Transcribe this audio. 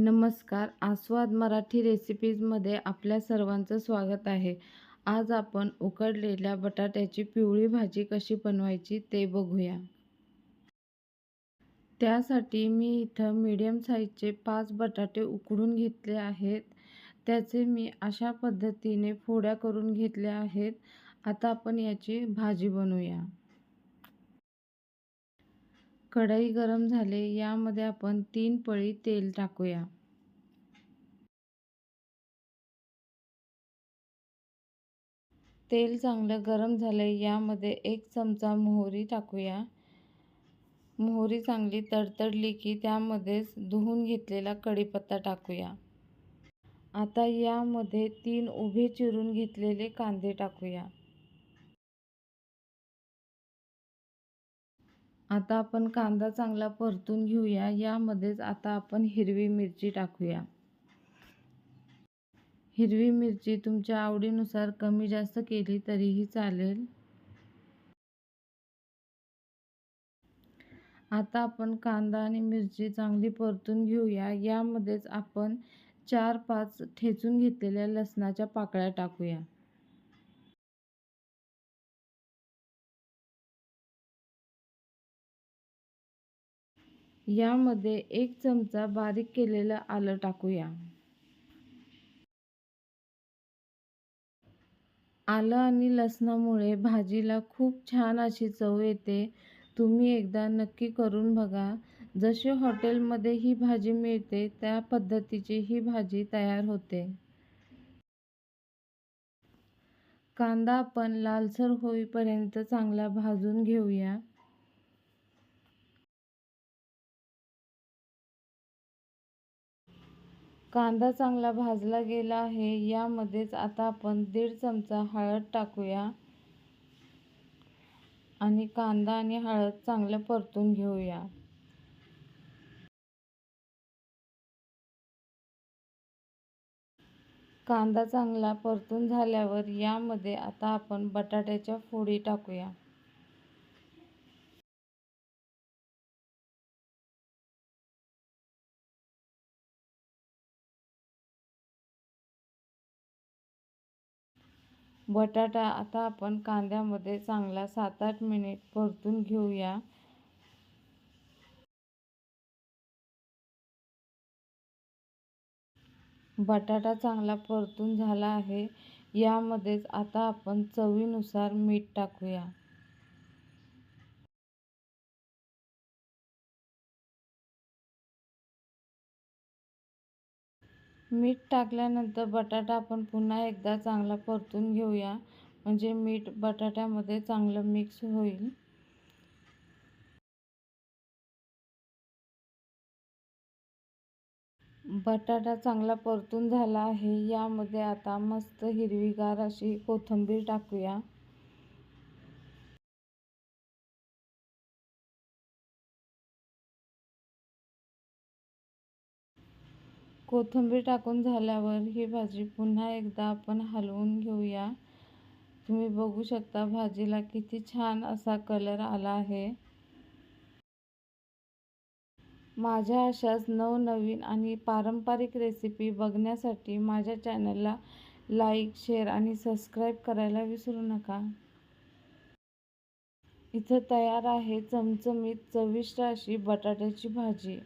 नमस्कार. आस्वाद मराठी रेसिपीजमध्ये आपल्या सर्वांचं स्वागत आहे. आज आपण उकडलेल्या बटाट्याची पिवळी भाजी कशी बनवायची ते बघूया. त्यासाठी मी इथं मीडियम साईजचे पाच बटाटे उकडून घेतले आहेत. त्याचे मी अशा पद्धतीने फोड्या करून घेतल्या आहेत. आता आपण याची भाजी बनवूया. कढई गरम झाले यामध्ये आपण तीन पळी तेल टाकूया. तेल चांगलं गरम झाले यामध्ये एक चमचा मोहरी टाकूया. मोहरी चांगली तडतडली की त्यामध्येच धुवून घेतलेला कढीपत्ता टाकूया. आता यामध्ये तीन उभे चिरून घेतलेले कांदे टाकूया. आता आपण कांदा चांगला परतून घेऊया. यामध्येच आता आपण हिरवी मिरची टाकूया. हिरवी मिरची तुमच्या आवडीनुसार कमी जास्त केली तरीही चालेल. आता आपण कांदा आणि मिरची चांगली परतून घेऊया. यामध्येच आपण चार पाच ठेचून घेतलेल्या लसणाच्या पाकळ्या टाकूया. यामध्ये एक चमचा बारीक केलेलं आलं टाकूया. आलं आणि लसणामुळे भाजीला खूप छान अशी चव येते. तुम्ही एकदा नक्की करून बघा. जशी हॉटेलमध्ये ही भाजी मिळते त्या पद्धतीची ही भाजी तयार होते. कांदा आपण लालसर होईपर्यंत चांगला भाजून घेऊया. कांदा चांगला भाजला गेला आहे यामध्येच आता आपण दीड चमचा हळद टाकूया. आणि कांदा आणि हळद चांगलं परतून घेऊया. कांदा चांगला परतून झाल्यावर यामध्ये आता आपण बटाट्याच्या फोडी टाकूया. बटाटा आता आपण कांद्यामध्ये चांगला सात आठ मिनिट परतून घेऊया. बटाटा चांगला परतून झाला आहे. यामध्येच आता आपण चवीनुसार मीठ टाकूया. मीठ टाकल्यानंतर बटाटा आपण पुन्हा एकदा चांगला परतून घेऊया. म्हणजे मीठ बटाट्यामध्ये चांगलं मिक्स होईल. बटाटा चांगला परतून झाला आहे. यामध्ये आता मस्त हिरवीगार अशी कोथिंबीर टाकूया. कोथिंबीर टाकून झाल्यावर ही भाजी पुन्हा एकदा आपण हलवून घेऊया. तुम्ही बघू शकता भाजीला किती छान असा कलर आला आहे. माझ्या अशाच नवनवीन आणि पारंपरिक रेसिपी बघण्यासाठी माझ्या चॅनलला लाईक शेअर आणि सबस्क्राईब करायला विसरू नका. इथं तयार आहे चमचमीत चविष्ट अशी बटाट्याची भाजी.